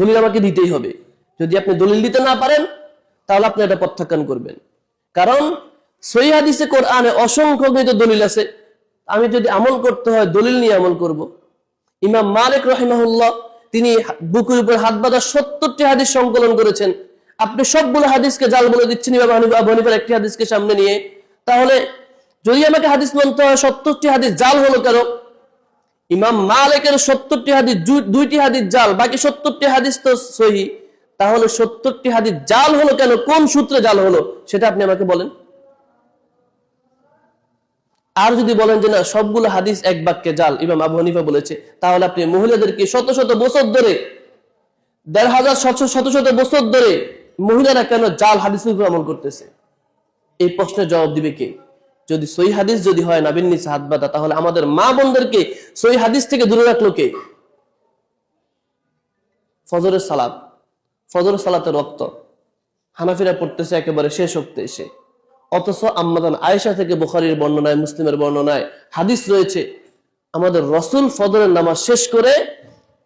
দলিল আমাকে দিতেই হবে। যদি আপনি দলিল দিতে না পারেন, তাহলে আপনি এটা প্রত্যাখ্যান করবেন। কারণ সহি হাদিসে কোরআনে অসংখ্য কিন্তু দলিল আছে। আমি যদি আমল করতে হয়, দলিল নিয়ে আমল করব। ইমাম মালিক রহিমাহুল্লাহ, তিনি বুকের উপর হাত বাঁধা সত্তরটি হাদিস সংকলন করেছেন। আপনি সবগুলো হাদিসকে জাল বলে দিচ্ছেন ইমাম হানিফা আবু হানিফার একটি হাদিসকে সামনে নিয়ে। তাহলে যদি আমাকে হাদিস মানতে হয়, সত্তরটি হাদিস জাল হলো কেন? ইমাম মালিকের সত্তরটি হাদিস দুইটি হাদিস জাল, বাকি সত্তরটি হাদিস তো সহি। তাহলে সত্তরটি হাদিস জাল হলো কেন? কোন সূত্রে জাল হলো? সেটা আপনি আমাকে বলেন। আর যদি বলেন যে না, সবগুলো হাদিস এক বাক্যে জাল, ইমাম আবু হানিফা বলেছে, তাহলে আপনি মহিলাদেরকে শত শত বছর ধরে, দেড় হাজার শত শত বছর ধরে মহিলারা কেন জাল আমল করতেছে? এই প্রশ্নের জবাব দিবে কে? যদি সই হাদিস যদি হয় নাবিন নিচে হাত বাঁধা, তাহলে আমাদের মা বোনদেরকে সই হাদিস থেকে দূরে রাখল কে? ফজরের সালাত। ফজরের সালাতের রক্ত। হানাফিরা পড়তেছে একেবারে শেষ হতে এসে। অথচ আম্মাদান আয়েশা থেকে বুখারীর বর্ণনায়, মুসলিমের বর্ণনায় হাদিস রয়েছে, আমাদের রসুল ফজরের নামাজ শেষ করে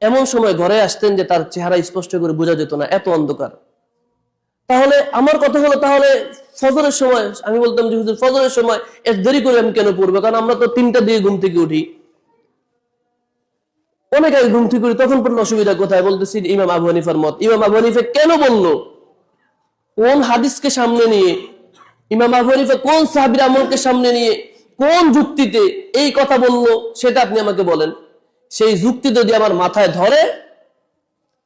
এমন সময় ঘরে আসতেন যে তার চেহারা স্পষ্ট করে বোঝা যেত না, এত অন্ধকার। তাহলে আমার কথা হলো, তাহলে ফজরের সময়, আমি বলতাম যে হুজুর, ফজরের সময় এত দেরি করে আমি কেন পড়ব? কারণ আমরা তো তিনটা দিয়ে ঘুম থেকে উঠি। অনেক আগে ঘুম থেকে উঠি, তখন পড়লে অসুবিধা কোথায়? বলতেছি ইমাম আবু হানিফার মত। ইমাম আবু হানিফা কেন বলল? কোন হাদিসকে সামনে নিয়ে, ইমাম আবু হানিফা কোন সাহাবির আমলকে সামনে নিয়ে, কোন যুক্তিতে এই কথা বলল, সেটা আপনি আমাকে বলেন। সেই যুক্তি যদি আমার মাথায় ধরে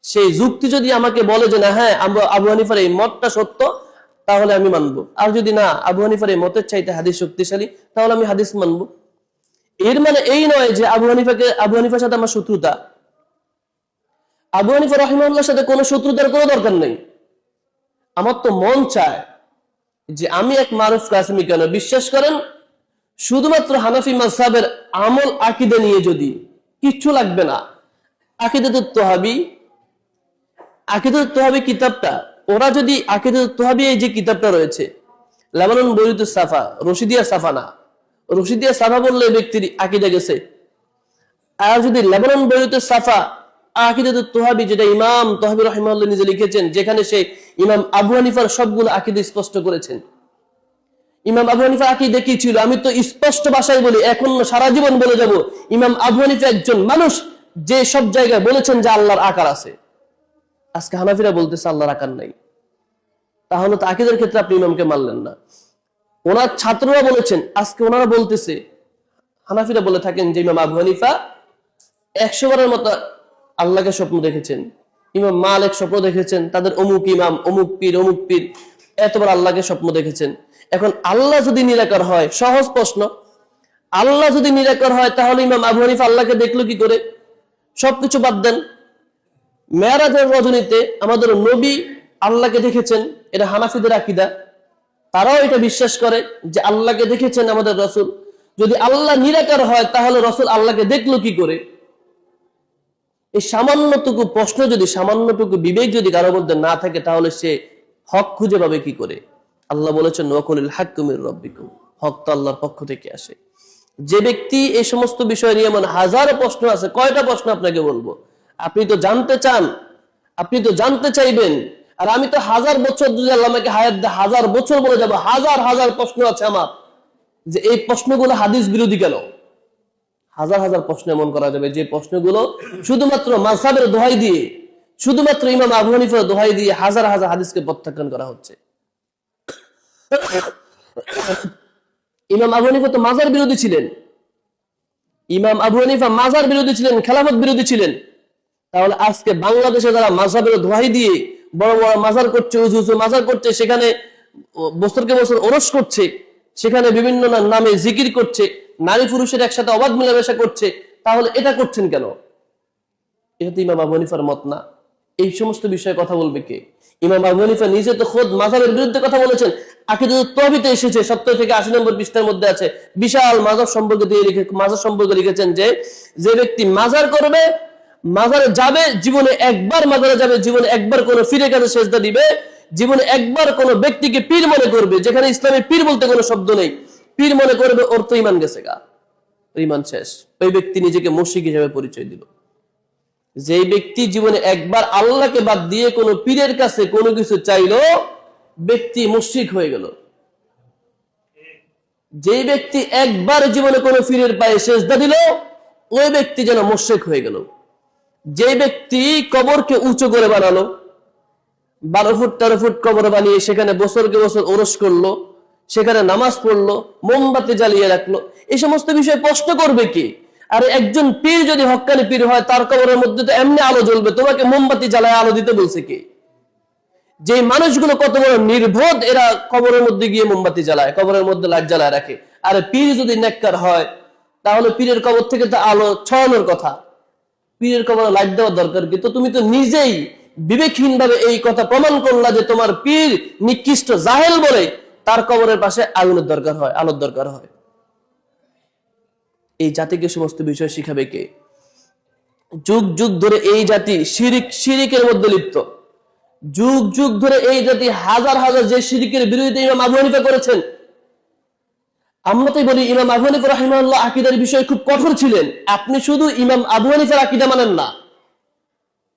সেই যুক্তি যদি আমাকে বলে যে না হ্যাঁ আবু হানিফার এই মতটা সত্য, তাহলে আমি মানবো। আর যদি না, আবু হানিফার এই মতের চাইতে হাদিস শক্তিশালী, তাহলে আমি হাদিস মানবো। এর মানে এই নয় যে আবু হানিফাকে, আবু হানিফার সাথে আমার শত্রুতা। আবু হানিফা রহিমাল্লার সাথে কোনো শত্রুতার কোনো দরকার নেই। আমার তো মন চায় যে আমি এক মারুফ কাসমি কেন? বিশ্বাস করেন, শুধুমাত্র হানাফি মাসাবের আমল আকিদে নিয়ে যদি কিচ্ছু লাগবে না। আকিদে তোহাবি আকিদুল তোহাবি কিতাবটা, ওরা যদি আকিদুল তোহাবি এই যে কিতাবটা রয়েছে, লেবানন বৈরিত সাফা, রশিদিয়া সাফা না রশিদিয়া সাফা বললে ব্যক্তির আকিদা গেছে। আর যদি লেবানন বৈরিত সাফা আকিদুল তোহাবি, যেটা ইমাম তোহাবি রহিমাল্লাহ নিজে লিখেছেন, যেখানে সে ইমাম আবু হানিফার সবগুলো আকিদা স্পষ্ট করেছেন। ইমাম আবু হানিফা আকিদা কি ছিল? আমি তো স্পষ্ট ভাষায় বলি, এখন সারা জীবন বলে যাব, ইমাম আবু হানিফা একজন মানুষ, যে সব জায়গায় বলেছেন যে আল্লাহর আকার আছে। আজকে হানাফিরা বলতেছে আল্লাহর আকার নাই। তাহলে তাকিদের ক্ষেত্রে আপনি ইমামকে মানলেন না। ওনার ছাত্ররা বলেছেন, আজকে ওনারা বলতেছে, হানাফিরা বলে থাকেন যে ইমাম আবু হানিফা একশো বারের মতো আল্লাহকে স্বপ্ন দেখেছেন, ইমাম মালিক স্বপ্ন দেখেছেন, তাদের অমুক ইমাম, অমুক পীর অমুক পীর, এতবার আল্লাহকে স্বপ্ন দেখেছেন। এখন আল্লাহ যদি নিরাকার হয়, সহজ প্রশ্ন, আল্লাহ যদি নিরাকার হয়, তাহলে ইমাম আবু হানিফা আল্লাহকে দেখল কি করে? সবকিছু বাদ দেন। মেয়ারাজের রজনীতে আমাদের নবী আল্লাহকে দেখেছেন, এটা হানাফিদের আকিদা। তারাও এটা বিশ্বাস করে যে আল্লাহকে দেখেছেন আমাদের রসুল। যদি আল্লাহ নিরাকার হয়, তাহলে রসুল আল্লাহকে দেখল কি করে? এই সামান্যটুকু প্রশ্ন যদি, সামান্যটুকু বিবেক যদি কারোর মধ্যে না থাকে, তাহলে সে হক খুঁজে পাবে কি করে? আল্লাহ বলেছেন, ওয়াকুলিল হাক্কুমির রব্বিকুম। হক তো আল্লাহর পক্ষ থেকে আসে। যে ব্যক্তি এই সমস্ত বিষয় নিয়ে এমন হাজারো প্রশ্ন আছে, কয়টা প্রশ্ন আপনাকে বলব? আপনি তো জানতে চান, আপনি তো জানতে চাইবেন। আর আমি তো হাজার বছর আল্লাহ আমাকে হাজার বছর বলে যাব, হাজার হাজার প্রশ্ন আছে আমার। যে এই প্রশ্নগুলো হাদিস বিরোধী কেন? হাজার হাজার প্রশ্ন এমন করা যাবে, যে প্রশ্নগুলো শুধুমাত্র মাসাবের দোহাই দিয়ে, শুধুমাত্র ইমাম আবু দোহাই দিয়ে হাজার হাজার হাদিসকে প্রত্যাখ্যান করা হচ্ছে। ইমাম আবু হানিফা তো মাজার বিরোধী ছিলেন। ইমাম আবু হানিফা মাজার বিরোধী ছিলেন, খেলাফত বিরোধী ছিলেন। তাহলে আজকে বাংলাদেশে যারা মাজাবের দোহাই দিয়ে বড় বড় মাজার করছে, উঁচু উঁচু মাজার করছে, সেখানে বছরকে বছর ওরস করছে, সেখানে বিভিন্ন নামে জিকির করছে, নারী পুরুষের একসাথে অবাধ মেলামেশা করছে, তাহলে এটা করছেন কেন? এটা তো ইমাম আবু মত না। এই সমস্ত বিষয়ে কথা বলবে কে? ইমাম আবু নিজে তো খোদ মাজাবের বিরুদ্ধে কথা বলেছেন। আকিদুল তহবিতে এসেছে, সত্তর থেকে আশি নম্বর পৃষ্ঠার মধ্যে আছে। বিশাল মাজার সম্পর্কে দিয়ে লিখে মাজার সম্পর্কে লিখেছেন যে যে ব্যক্তি মাজার করবে মাজারে যাবে, জীবনে একবার মাজারে যাবে, জীবনে একবার কোনো ফিরে কাছে সেজদা দিবে, জীবনে একবার কোনো ব্যক্তিকে পীর মনে করবে, যেখানে ইসলামে পীর বলতে কোনো শব্দ নেই। পীর মনে করবে, ওর তো ইমান গেছে গা। ইমান শেষ। ওই ব্যক্তি নিজেকে মুশিক হিসেবে পরিচয় দিল। যে ব্যক্তি জীবনে একবার আল্লাহকে বাদ দিয়ে কোনো পীরের কাছে কোনো কিছু চাইলো, ব্যক্তি মুশরিক হয়ে গেল। যে ব্যক্তি একবার জীবনে কোনো পীরের পায়ে সেজদা দিল, ওই ব্যক্তি যেন মুশরিক হয়ে গেল। যে ব্যক্তি কবরকে উঁচু করে বানালো, বারো ফুট, তেরো ফুট কবর বানিয়ে সেখানে বছরকে বছর ওরস করল, সেখানে নামাজ পড়ল, মোমবাতি জ্বালিয়ে রাখল এই সমস্ত বিষয় প্রশ্ন করবে কি? আর একজন পীর যদি হক্কানি পীর হয়, তার কবরের মধ্যে তো এমনি আলো জ্বলবে, তোমাকে মোমবাতি জ্বালায় আলো দিতে বলছে কি? যে মানুষগুলো কত বড় নির্বোধ, এরা কবরের মধ্যে গিয়ে মোমবাতি জ্বালায়, কবরের মধ্যে লাইট জ্বালায় রাখে। আর পীর যদি নেককার হয়, তাহলে পীরের কবর থেকে তো আলো ছড়ানোর কথা। পীরের কবরে লাইট দেওয়ার দরকার কি? তো তুমি তো নিজেই বিবেকহীন ভাবে এই কথা প্রমাণ করলা যে তোমার পীর নিকৃষ্ট জাহেল বলে তার কবরের পাশে আগুনের দরকার হয়, আলোর দরকার হয়। এই জাতিকে সমস্ত বিষয় শিখাবে কে? যুগ যুগ ধরে এই জাতি শিরিক, শিরিকের মধ্যে লিপ্ত। যুগ যুগ ধরে এই জাতি হাজার হাজার যে শিরিকের বিরোধিতা ইমাম আবু হানিফা করেছেন আমরা তো বলি ইমাম আবু হানিফা রাহিমাল্লাহ আকিদার বিষয়ে খুব কঠোর ছিলেন। আপনি শুধু ইমাম আবু হানিফার আকিদা মানেন না।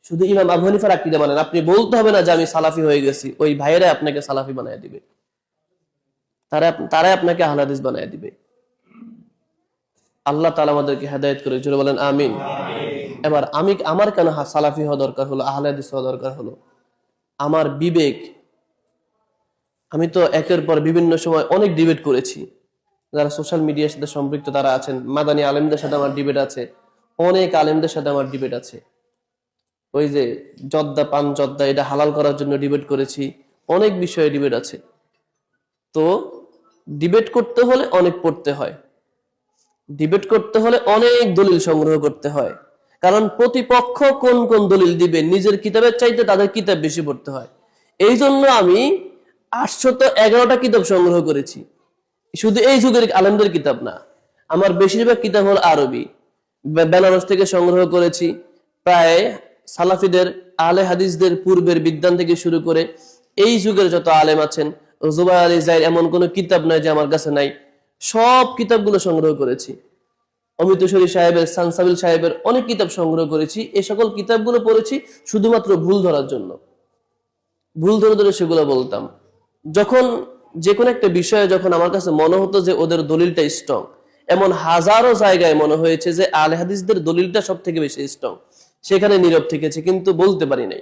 শুধু ইমাম আবু হানিফার আকিদা মানেন। আপনি বলতে হবে না যে আমি সালাফি হয়ে গেছি। ওই ভাইয়েরা আপনাকে সালাফি বানায় দিবে। তারা তারাই আপনাকে আহলাদিস বানায় দিবে। আল্লাহ তালা আমাদেরকে হেদায়ত করে জোরে বলেন আমিন। এবার আমি আমার কেন সালাফি হওয়া দরকার হলো আহলাদিস হওয়া দরকার হলো? আমার বিবেক আমি তো একের পর বিভিন্ন সময় অনেক ডিবেট করেছি। যারা সোশ্যাল মিডিয়ার সাথে সম্পৃক্ত তারা আছেন। মাদানী আলেমদের সাথে আমার ডিবেট আছে। অনেক আলেমদের সাথে আমার ডিবেট আছে। ওই যে জদ্দা পান জদ্দা, এটা হালাল করার জন্য ডিবেট করেছি। অনেক বিষয়ে ডিবেট আছে। তো ডিবেট করতে হলে অনেক পড়তে হয়। ডিবেট করতে হলে অনেক দলিল সংগ্রহ করতে হয়। কারণ প্রতিপক্ষ কোন কোন দলিল দিবে, নিজের কিতাবের চাইতে তাদের কিতাব বেশি পড়তে হয়। এই জন্য আমি আটশত এগারোটা কিতাব সংগ্রহ করেছি। শুধু এই যুগের আলেমদের কিতাব না, আমার বেশিরভাগ কিতাব হল আরবি। বেনারস থেকে সংগ্রহ করেছি, প্রায় সালাফিদের আলে হাদিসদের পূর্বের বিদ্যান থেকে শুরু করে এই যুগের যত আলেম আছেন জুবাই আলী জাইর এমন কোনো কিতাব নাই যে আমার কাছে নাই। সব কিতাবগুলো সংগ্রহ করেছি। অমৃতসরী সাহেবের, সানসাবিল সাহেবের অনেক কিতাব সংগ্রহ করেছি। এই সকল কিতাবগুলো পড়েছি শুধুমাত্র ভুল ধরার জন্য। ভুল ধরে ধরে সেগুলো বলতাম। যখন যে কোনো একটা বিষয়ে যখন আমার কাছে মনে হতো যে ওদের দলিলটা স্ট্রং এমন হাজারো জায়গায় মনে হয়েছে যে আলে হাদিসদের দলিলটা সব থেকে বেশি স্ট্রং সেখানে নীরব থেকেছে, কিন্তু বলতে পারি নাই।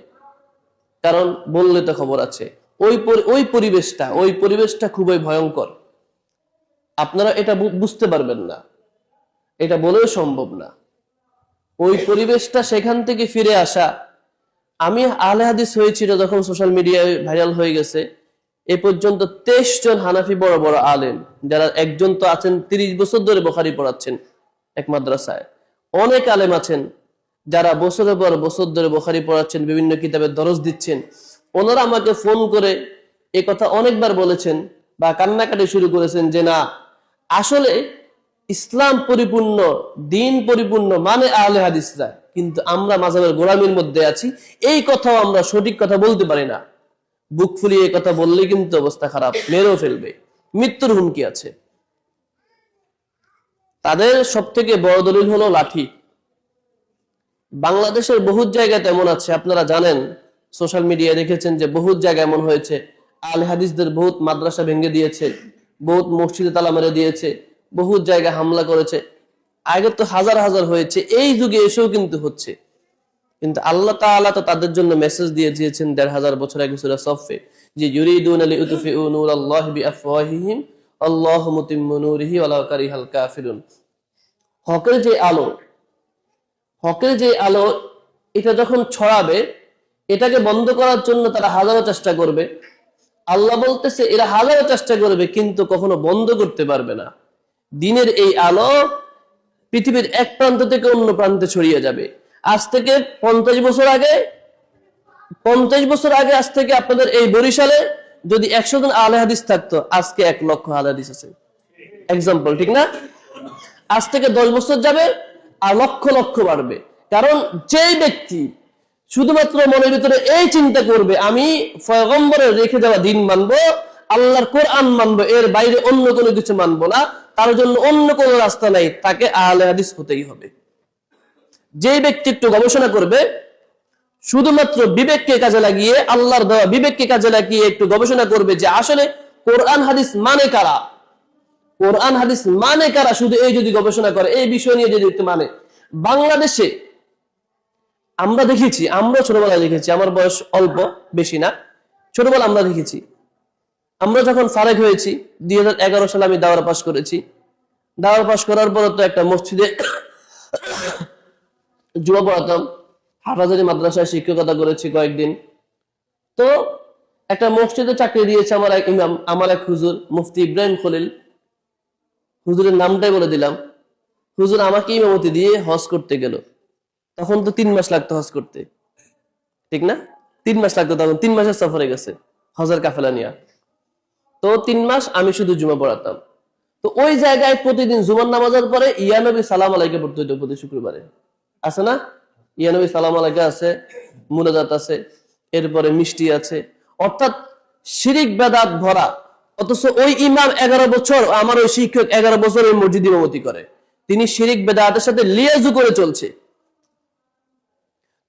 কারণ বললে তো খবর আছে। ওই ওই পরিবেশটা ওই পরিবেশটা খুবই ভয়ঙ্কর। আপনারা এটা বুঝতে পারবেন না। এটা বলেও সম্ভব না। ওই পরিবেশটা সেখান থেকে ফিরে আসা। আমি আলে হাদিস হয়েছিল যখন সোশ্যাল মিডিয়ায় ভাইরাল হয়ে গেছে। এ পর্যন্ত তেইশ জন হানাফি বড় বড় আলেম, যারা একজন তো আছেন তিরিশ বছর ধরে বোখারি পড়াচ্ছেন এক মাদ্রাসায়। অনেক আলেম আছেন যারা বছরের পর বছর ধরে বোখারি পড়াচ্ছেন, বিভিন্ন কিতাবের দরজ দিচ্ছেন। ওনারা আমাকে ফোন করে এ কথা অনেকবার বলেছেন বা কান্নাকাটি শুরু করেছেন যে, না, আসলে ইসলাম পরিপূর্ণ, দিন পরিপূর্ণ মানে আহলে হাদিসরা, কিন্তু আমরা মাঝাবের গোলামির মধ্যে আছি, এই কথাও আমরা সঠিক কথা বলতে পারি না। বুক ফুলিয়ে কথা বললে কিন্তু অবস্থা খারাপ, মেরেও ফেলবে। মৃত্যুর হুমকি আছে। তাদের সব থেকে বড় দলিল হলো লাঠি। বাংলাদেশের বহুত জায়গায় তেমন আছে, আপনারা জানেন, সোশ্যাল মিডিয়ায় দেখেছেন যে বহুত জায়গায় এমন হয়েছে, আল হাদিসদের বহুত মাদ্রাসা ভেঙে দিয়েছে, বহুত মসজিদে তালা মেরে দিয়েছে, বহুত জায়গায় হামলা করেছে। আগে তো হাজার হাজার হয়েছে, এই যুগে এসেও কিন্তু হচ্ছে। কিন্তু আল্লাহ তাআলা তো তাদের জন্য মেসেজ দিয়ে দিয়েছেন দেড় হাজার বছর আগে সূরা সফে যে হকের যে আলো, হকের যে আলো, এটা যখন ছড়াবে, এটাকে বন্ধ করার জন্য তারা হাজারো চেষ্টা করবে। আল্লাহ বলতেছে, এরা হাজারো চেষ্টা করবে, কিন্তু কখনো বন্ধ করতে পারবে না। দিনের এই আলো পৃথিবীর এক প্রান্ত থেকে অন্য প্রান্তে ছড়িয়ে যাবে। আজ থেকে পঞ্চাশ বছর আগে, পঞ্চাশ বছর আগে আজ থেকে আপনাদের এই বরিশালে যদি একশো জন আলে হাদিস থাকতো, আজকে এক লক্ষ আলে হাদিস আছে। এক্সাম্পল ঠিক না? আজ থেকে দশ বছর যাবে, আর লক্ষ লক্ষ বাড়বে। কারণ যেই ব্যক্তি শুধুমাত্র মনের ভিতরে এই চিন্তা করবে, আমি পয়গম্বরের রেখে দেওয়া দিন মানবো, আল্লাহর কোরআন মানবো, এর বাইরে অন্য কোনো কিছু মানবো না, তার জন্য অন্য কোনো রাস্তা নাই, তাকে আহলে হাদিস হতেই হবে। যে ব্যক্তি একটু গবেষণা করবে, শুধুমাত্র বিবেককে কাজে লাগিয়ে, আল্লাহর দেওয়া বিবেককে কাজে লাগিয়ে একটু গবেষণা করবে যে আসলে কোরআন হাদিস মানে কারা? কোরআন হাদিস মানে কারা? শুধু এই যদি গবেষণা করে, এই বিষয় নিয়ে যদি মানে। বাংলাদেশে আমরা দেখেছি, আমরা ছোটবেলায় দেখেছি, আমার বয়স অল্প, বেশি না ছোটবেলা আমরা দেখেছি। আমরা যখন ফারেক হয়েছি, দুই হাজার এগারো সালে আমি দাওয়ার পাশ করেছি। দাওয়ার পাশ করার পর তো একটা মসজিদে জুয়া পড়াতাম হাফাজারি মাদ্রাসায় শিক্ষকতা করেছি কয়েকদিন। তো একটা মসজিদে চাকরি দিয়েছে আমার এক ইমাম, আমার এক হুজুর, মুফতি ইব্রাহিম খলিল। হুজুরের নামটাই বলে দিলাম। হুজুর আমাকে ইমামতি দিয়ে হজ করতে গেল। তখন তো তিন মাস লাগতো হজ করতে। ঠিক না? তিন মাস লাগতো তখন, তিন মাসের সফরে গেছে হজের কাফেলা নিয়ে। তো তিন মাস আমি শুধু জুমা পড়াতাম তো ওই জায়গায় প্রতিদিন জুমার নামাজের পরে ইয়ানবী সালাম আলাইকে পড়তে হইতো প্রতি শুক্রবারে। আছে না? ইয়ানবী সালাম আলাইকে আছে, মুনাজাত আছে, এরপরে মিষ্টি আছে। অর্থাৎ শিরিক বেদাত ভরা, অথচ ওই ইমাম এগারো বছর, আমার ওই শিক্ষক এগারো বছর ওই মসজিদ ইমামতি করে। তিনি শিরিক বেদাতের সাথে লিয়াজু করে চলছে।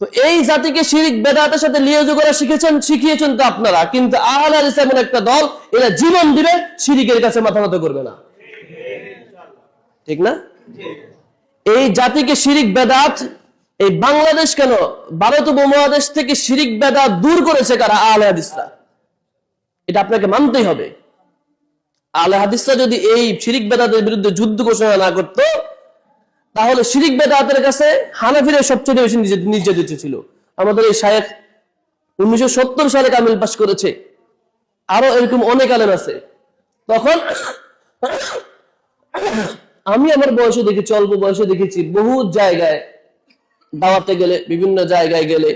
তো এই জাতিকে শিরিক বেদাতের সাথে লিয়াজু করে শিখেছেন, শিখিয়েছেন তো আপনারা, কিন্তু আহল হাদিস এমন একটা দল, এরা জীবন দিবে, শিরিকের কাছে মাথা নত করবে না। ঠিক না? এই জাতিকে শিরিক বেদাত, এই বাংলাদেশ কেন, ভারত উপমহাদেশ থেকে শিরিক বেদাত দূর করেছে কারা? আহলে হাদিসরা। এটা আপনাকে মানতেই হবে। আহলে হাদিসরা যদি এই শিরিক বেদাতের বিরুদ্ধে যুদ্ধ ঘোষণা না করতো, তাহলে শিরিক বেদাতের কাছে হানাফিরা সবচেয়ে বেশি নির্যাত- নির্যাতিত ছিল। আমাদের এই শায়েখ উনিশশো সত্তর সালে কামিল পাশ করেছে। আরও এরকম অনেক আলেম আছে। তখন আমি আমার বয়সে দেখেছি, অল্প বয়সে দেখেছি বহু জায়গায় দাওয়াতে গেলে, বিভিন্ন জায়গায় গেলে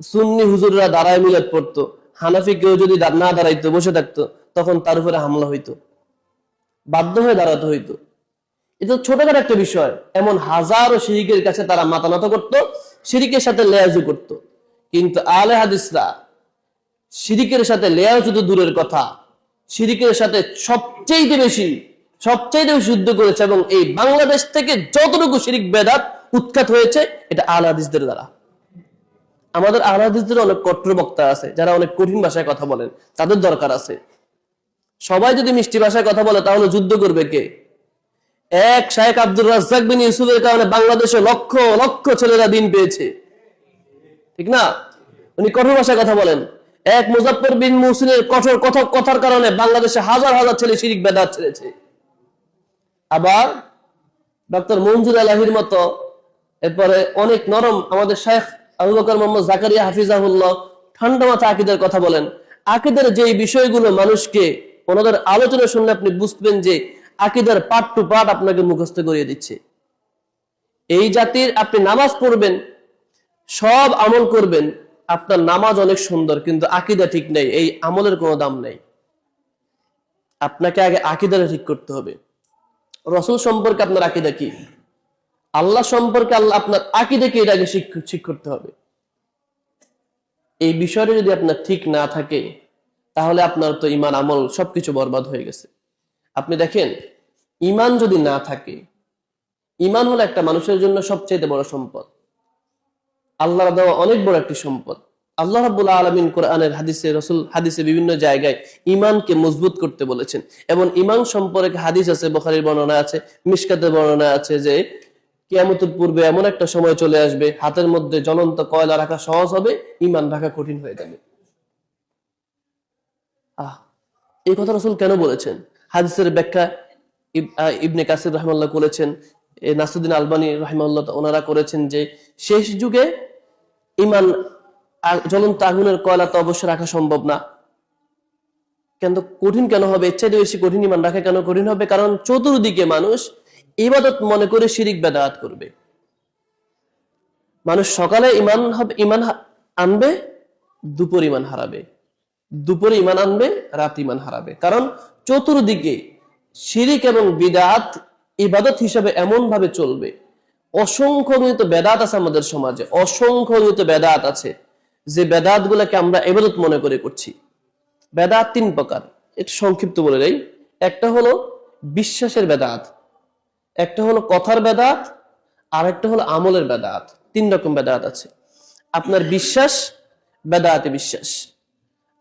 সুন্নি হুজুররা দাঁড়ায় মিলাদ পড়তো। হানাফি কেউ যদি না দাঁড়াইতো, বসে থাকতো, তখন তার উপরে হামলা হইতো। বাধ্য হয়ে দাঁড়াতে হইতো। এটা ছোটখাটো একটা বিষয়। এমন হাজারো শিরিকের কাছে তারা মাথা নত করতো, শিরিকের সাথে লেয়াজু করত। কিন্তু আলে হাদিসরা শিরিকের সাথে লেয়াজু তো দূরের কথা। শিরিকের সাথে সবচেয়ে বেশি সবচেয়ে বেশি যুদ্ধ করেছে এবং এই বাংলাদেশ থেকে যতটুকু শিরিক বেদাত উৎখাত হয়েছে, এটা আলে হাদিসদের দ্বারা। আমাদের আলে হাদিসদের অনেক কট্টর বক্তা আছে, যারা অনেক কঠিন ভাষায় কথা বলেন, তাদের দরকার আছে। সবাই যদি মিষ্টি ভাষায় কথা বলে, তাহলে যুদ্ধ করবে কে? এক শাহেখ আব্দুর রাজ্জাক বিন ইউসুফের কারণে বাংলাদেশে লক্ষ লক্ষ ছেলেরা দিন পেয়েছে। ঠিক না? উনি কঠোর ভাষায় কথা বলেন। এক মুজাফর বিন মুহসিনের কঠোর কথা, কথার কারণে বাংলাদেশে হাজার হাজার ছেলে শিরিক বেদাত ছেড়েছে। আবার ডক্টর মঞ্জুর আলাহির মতো। এরপরে অনেক নরম আমাদের শেখ আবু বকর মোহাম্মদ জাকারিয়া হাফিজাহুল্লাহ ঠান্ডা মাথা আকিদের কথা বলেন। আকিদের যে বিষয়গুলো মানুষকে ওনাদের আলোচনা শুনলে আপনি বুঝবেন যে আকিদার পার্ট টু পার্ট আপনাকে মুখস্থ করিয়ে দিচ্ছে। এই জাতির আপনি নামাজ পড়বেন, সব আমল করবেন, আপনার নামাজ অনেক সুন্দর, কিন্তু আকিদা ঠিক নেই, এই আমলের কোনো দাম নেই। আপনাকে আগে আকিদাটা ঠিক করতে হবে। রসুল সম্পর্কে আপনার আকিদা কি? আল্লাহ সম্পর্কে আল্লাহ আপনার আকিদা কি? এটা আগে ঠিক করতে হবে। এই বিষয়টা যদি আপনার ঠিক না থাকে, তাহলে আপনার তো ইমান আমল সবকিছু বরবাদ হয়ে গেছে। আপনি দেখেন ইমান যদি না থাকে ইমান হলো একটা মানুষের জন্য সবচেয়ে বড় সম্পদ। আল্লাহর দেওয়া অনেক বড় একটি সম্পদ। আল্লাহ রাব্বুল আলামিন কোরআনের হাদিসে, রসুল হাদিসে বিভিন্ন জায়গায় ইমানকে মজবুত করতে বলেছেন। এবং ইমান সম্পর্কে হাদিস আছে, বখারির বর্ণনা আছে, মিশকাতের বর্ণনা আছে যে, কিয়ামতের পূর্বে এমন একটা সময় চলে আসবে, হাতের মধ্যে জ্বলন্ত কয়লা রাখা সহজ হবে ইমান রাখা কঠিন হয়ে যাবে। আহ, এই কথা রসুল কেন বলেছেন? হাদিসের ব্যাখ্যা ইবনে কাসির রহমাল্লাহ করেছেন নাসুদ্দিন আলবানী রহমাল্লাহ ওনারা করেছেন যে, শেষ যুগে ইমান জ্বলন্ত আগুনের কয়লা তো অবশ্যই রাখা সম্ভব না। কিন্তু কঠিন কেন হবে? এর চাইতে বেশি কঠিন ইমান রাখা কেন কঠিন হবে? কারণ চতুর্দিকে মানুষ ইবাদত মনে করে শিরিক বেদাত করবে। মানুষ সকালে ইমান হবে ইমান আনবে, দুপুর ইমান হারাবে। দুপুরে ইমান আনবে, রাত ইমান হারাবে। কারণ চতুর্দিকে শিরিক এবং বিদাত ইবাদত হিসাবে এমন ভাবে চলবে। অসংখ্য নিয়ত বেদাত আছে আমাদের সমাজে। অসংখ্য নিয়ত বেদাত আছে। যে বেদাত গুলাকে আমরা ইবাদত মনে করে করছি। বেদাত তিন প্রকার। একটু সংক্ষিপ্ত বলে দেই। একটা হলো বিশ্বাসের বেদাত। একটা হলো কথার বেদাত। আরেকটা হলো আমলের বেদাত। তিন রকম বেদাত আছে। আপনার বিশ্বাস বেদায়াতি বিশ্বাস।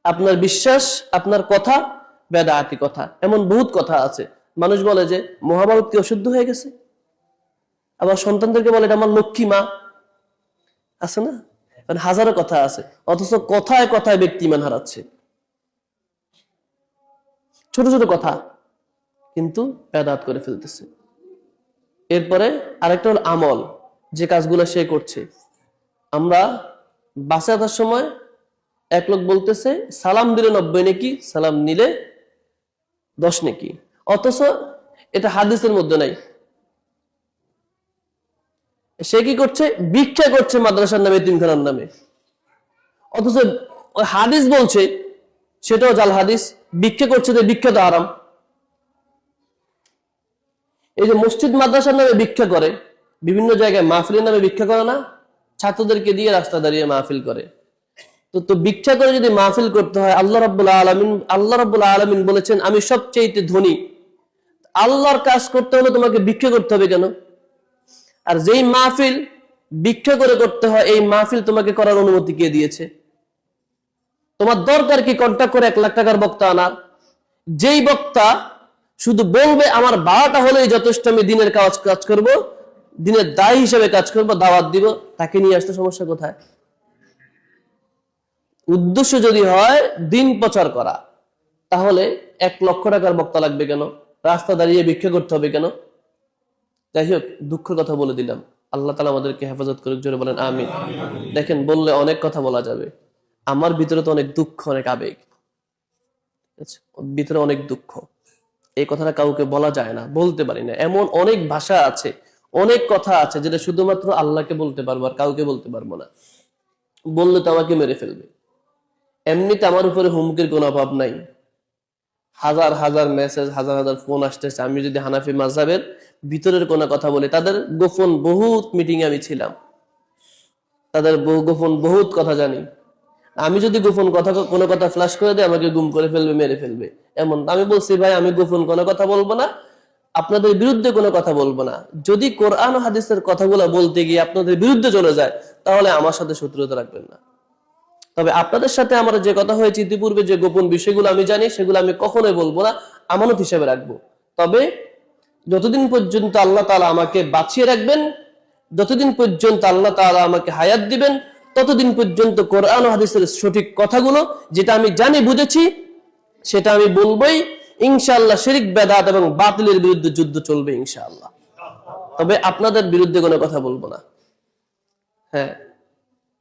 আপনার বিশ্বাস, আপনার কথা বেদায়াতি কথা। এমন বহুত কথা আছে। মানুষ বলে যে, মহাভারত কি অশুদ্ধ হয়ে গেছে? আবার সন্তানদেরকে বলে, এটা আমার লক্ষ্মী মা। আছে না? মানে হাজারো কথা আছে, অথচ কথায় কথায় ব্যক্তি ইমান হারাচ্ছে। ছোট ছোট কথা, কিন্তু বেদাত করে ফেলতেছে। এরপরে আরেকটা হলো আমল, যে কাজগুলো সে করছে। আমরা বাসে আসার সময় এক লোক বলতেছে, সালাম দিলে নব্বই নাকি, সালাম নিলে দশ নাকি। অথচ এটা হাদিসের মধ্যে নাই। সে কি করছে? ভিক্ষা করছে মাদ্রাসার নামে, তিনখানার নামে। অথচ হাদিস বলছে, সেটাও জাল হাদিস, ভিক্ষা করছে যে ভিক্ষা তো আরাম এই যে মসজিদ মাদ্রাসার নামে ভিক্ষা করে, বিভিন্ন জায়গায় মাহফিলের নামে ভিক্ষা করে না, ছাত্রদেরকে দিয়ে রাস্তা দাঁড়িয়ে মাহফিল করে। তো তো ভিক্ষা করে যদি মাহফিল করতে হয়, আল্লাহ রাব্বুল আলামিন, আল্লাহ রাব্বুল আলামিন বলেছেন, আমি সবচেয়ে ধনী। আল্লাহর কাজ করতে হলে তোমাকে ভিক্ষা করতে হবে কেন? আর যেই মাহফিল ভিক্ষা করে করতে হয়, এই মাহফিল তোমাকে করার অনুমতি কে দিয়েছে? তোমার দরকার কি কন্ট্যাক্ট করে এক লাখ টাকার বক্তা আনার? যেই বক্তা শুধু বলবে, আমার বারোটা হলেই যথেষ্ট, আমি দিনের কাজ কাজ করব, দিনের দায়ী হিসেবে কাজ করব, দাওয়াত দিব, তাকে নিয়ে আসতে সমস্যা কোথায়? উদ্দেশ্য যদি হয় দিন প্রচার করা, তাহলে এক লক্ষ টাকার বক্তা লাগবে কেন? রাস্তা দাঁড়িয়ে ভিক্ষা করতে হবে কেন? যাই হোক, দুঃখের কথা বলে দিলাম। আল্লাহ তালা আমাদেরকে হেফাজত করে জোরে বলেন আমি দেখেন, বললে অনেক কথা বলা যাবে। আমার ভিতরে তো অনেক দুঃখ, অনেক আবেগ। ভিতরে অনেক দুঃখ। এই কথাটা কাউকে বলা যায় না, বলতে পারি না। এমন অনেক ভাষা আছে, অনেক কথা আছে যেটা শুধুমাত্র আল্লাহকে বলতে পারব আর কাউকে বলতে পারব না। বললে তো আমাকে মেরে ফেলবে। এমনিতে আমার উপরে হুমকির কোনো অভাব নাই। হাজার হাজার মেসেজ হাজার হাজার ফোন আসতেছে। আমি যদি হানাফি মাঝাবের ভিতরের কোনো কথা বলি, তাদের গোপন বহুত মিটিং আমি ছিলাম। তাদের গোপন বহুত কথা জানি। আমি যদি গোপন কথা কোনো কথা ফ্লাশ করে দেয় আমাকে গুম করে ফেলবে, মেরে ফেলবে। এমন আমি বলছি, ভাই, আমি গোপন কোনো কথা বলব না। আপনাদের বিরুদ্ধে কোনো কথা বলব না। যদি কোরআন হাদিসের কথাগুলো বলতে গিয়ে আপনাদের বিরুদ্ধে চলে যায়, তাহলে আমার সাথে শত্রুতা রাখবেন না। তবে আপনাদের সাথে আমার যে কথা হয়েছে ইতিপূর্বে যে গোপন বিষয়গুলো আমি জানি, সেগুলো আমি কখনোই বলব না। আমানত হিসেবে রাখব। তবে যতদিন পর্যন্ত আল্লাহ তালা আমাকে বাঁচিয়ে রাখবেন, যতদিন পর্যন্ত আল্লাহ তাআলা আমাকে হায়াত দিবেন, ততদিন পর্যন্ত কোরআন হাদিসের সঠিক কথাগুলো যেটা আমি জানি, বুঝেছি, সেটা আমি বলবই। ইনশাআল্লাহ শিরিক, বেদাত এবং বাতিলের বিরুদ্ধে যুদ্ধ চলবে ইনশাআল্লাহ। তবে আপনাদের বিরুদ্ধে কোনো কথা বলব না। হ্যাঁ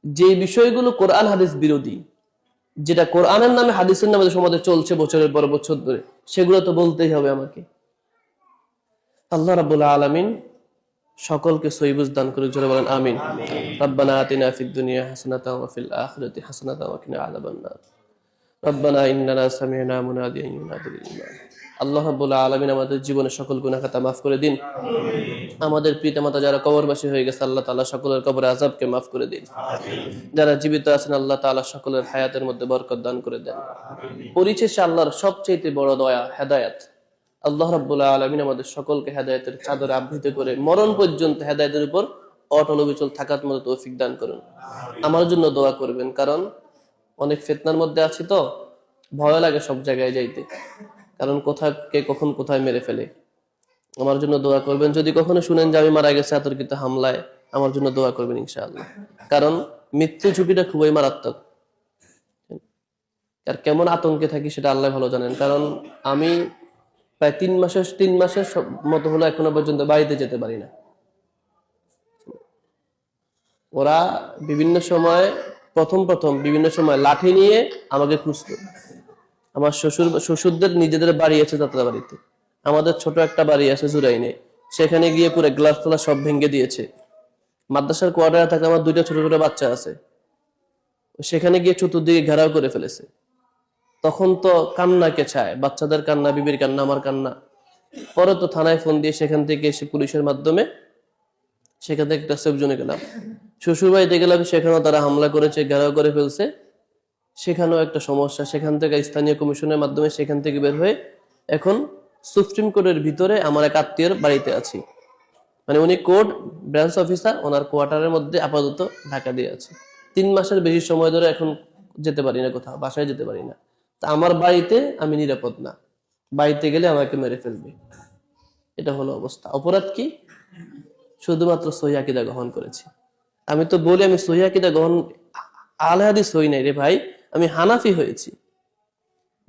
যে বিষয়গুলো কোরআন, হাদিস বিরোধী, যেটা কোরআনের নামে, হাদিসের নামে সমাজে চলছে বছরের পর বছর ধরে, সেগুলো তো বলতেই হবে আমাকে। আল্লাহ রাব্বুল আলামিন সকলকে সৈবুজ দান করে জোরে বলেন আমিন। রব্বানা আতিনা ফিদ দুনিয়া হাসানাতাও ওয়া ফিল আখিরাতি হাসানাতাও ওয়া কিনা আযাবান নার। রব্বানা ইন্নানা সামি'না মুনাদিয়ান ইউনাদি লিল ঈমান। আল্লাহ রাব্বুল আলামিন আমাদের জীবনে সকল গুনাহ খাতা মাফ করে দিন। আমাদের পিতামাতা যারা কবরবাসী হয়ে গেছে, আল্লাহ তাআলা সকলের কবরে আযাবকে মাফ করে দিন। যারা জীবিত আছেন, আল্লাহ তাআলা সকলের হায়াতের মধ্যে বরকত দান করে দেন। পরিশেষে আল্লাহর সবচেয়ে বড় দয়া, হেদায়েত। আল্লাহ রাব্বুল আলামিন আমাদের সকলকে হেদায়েতের চাদরে আবৃত করে মরণ পর্যন্ত হেদায়েতের উপর অটল অবিচল থাকার মতো তৌফিক দান করুন। আমার জন্য দোয়া করবেন, কারণ অনেক ফিতনার মধ্যে আছি তো, ভয় লাগে সব জায়গায় যাইতে। কারণ কোথায় কে কখন কোথায় মেরে ফেলে। আমার জন্য দোয়া করবেন, যদি কখনো শুনেন যে আমি মারা গেছে আতর্কিত হামলায়, আমার জন্য দোয়া করবেন ইনশাআল্লাহ। কারণ মৃত্যু ঝুঁকিটা খুবই মারাত্মক। আর কেমন আতঙ্কে থাকি সেটা আল্লাহ ভালো জানেন, কারণ আমি প্রায় তিন মাসের তিন মাসের মতো হলো এখনও পর্যন্ত বাড়িতে যেতে পারি না। ওরা বিভিন্ন সময়, প্রথম প্রথম বিভিন্ন সময় লাঠি নিয়ে আমাকে খুঁজতো। আমার শ্বশুর, শ্বশুরদের নিজেদের বাড়ি আছে যাত্রা বাড়িতে আমাদের ছোট একটা বাড়ি আছে জুরাইনে। সেখানে গিয়ে পুরো গ্লাস তোলা সব ভেঙে দিয়েছে। মাদ্রাসার কোয়ার্টারে থাকা আমার দুইটা ছোট ছোট বাচ্চা আছে। সেখানে গিয়ে চতুর্দিকে ঘেরাও করে ফেলেছে। তখন তো কান্নাকে চায়? বাচ্চাদের কান্না, বিবির কান্না, আমার কান্না। পরে তো থানায় ফোন দিয়ে সেখান থেকে এসে পুলিশের মাধ্যমে সেখান থেকে একটা সেফ জোনে গেলাম। শ্বশুর বাড়িতে গেলাম, সেখানেও তারা হামলা করেছে, ঘেরাও করে ফেলছে। সেখানেও একটা সমস্যা। সেখান থেকে স্থানীয় কমিশনের মাধ্যমে সেখান থেকে বের হয়ে এখন সুপ্রিম কোর্টের ভিতরে আমার এক আত্মীয়র বাড়িতে আছি। মানে উনি কোর্ট ব্রাঞ্চ অফিসার, ওনার কোয়ার্টারের মধ্যে আপাতত ঢাকা দিয়ে আছে। তিন মাসের বেশি সময় ধরে এখন যেতে পারি না কোথাও, বাসায় যেতে পারি না। আমার বাড়িতে আমি নিরাপদ না। বাড়িতে গেলে আমাকে মেরে ফেলবে। এটা হলো অবস্থা। অপরাধ কি? শুধুমাত্র সহিয়াকিদা গ্রহণ করেছি। আমি তো বলি, আমি সহিয়াকিদা গ্রহণ আলহাদি সই নাই রে ভাই। আমি হানাফি হয়েছি।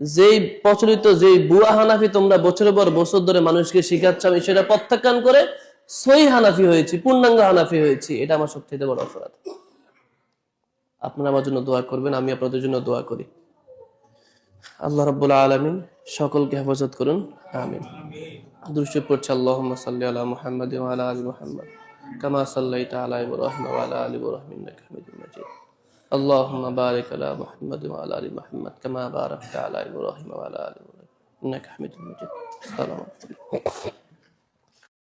যেই প্রচলিত যেই বুয়া হানাফি তোমরা বছরের পর বছর ধরে মানুষকে শিখাচ্ছ, আমি সেটা প্রত্যাখ্যান করে সই হানাফি হয়েছি, পূর্ণাঙ্গ হানাফি হয়েছি। এটা আমার সবচেয়ে বড় অপরাধ। আপনারা আমার জন্য দোয়া করবেন, আমি আপনাদের জন্য দোয়া করি। আল্লাহ রাব্বুল আলামিন সকলকে হেফাজত করুন আমিন দুরুদ পড়ছে আল্লাহুম্মা সাল্লি আলা মুহাম্মাদ ওয়া আলা আলি মুহাম্মাদ কামা সাল্লাইতা আলা ইব্রাহিম ওয়া আলা আলি ইব্রাহিম ইন্নাকা হামিদুম মাজিদ اللهم بارك على محمد وعلى ال محمد كما باركت على ابراهيم وعلى ال ابراهيم انك حميد مجيد السلام عليكم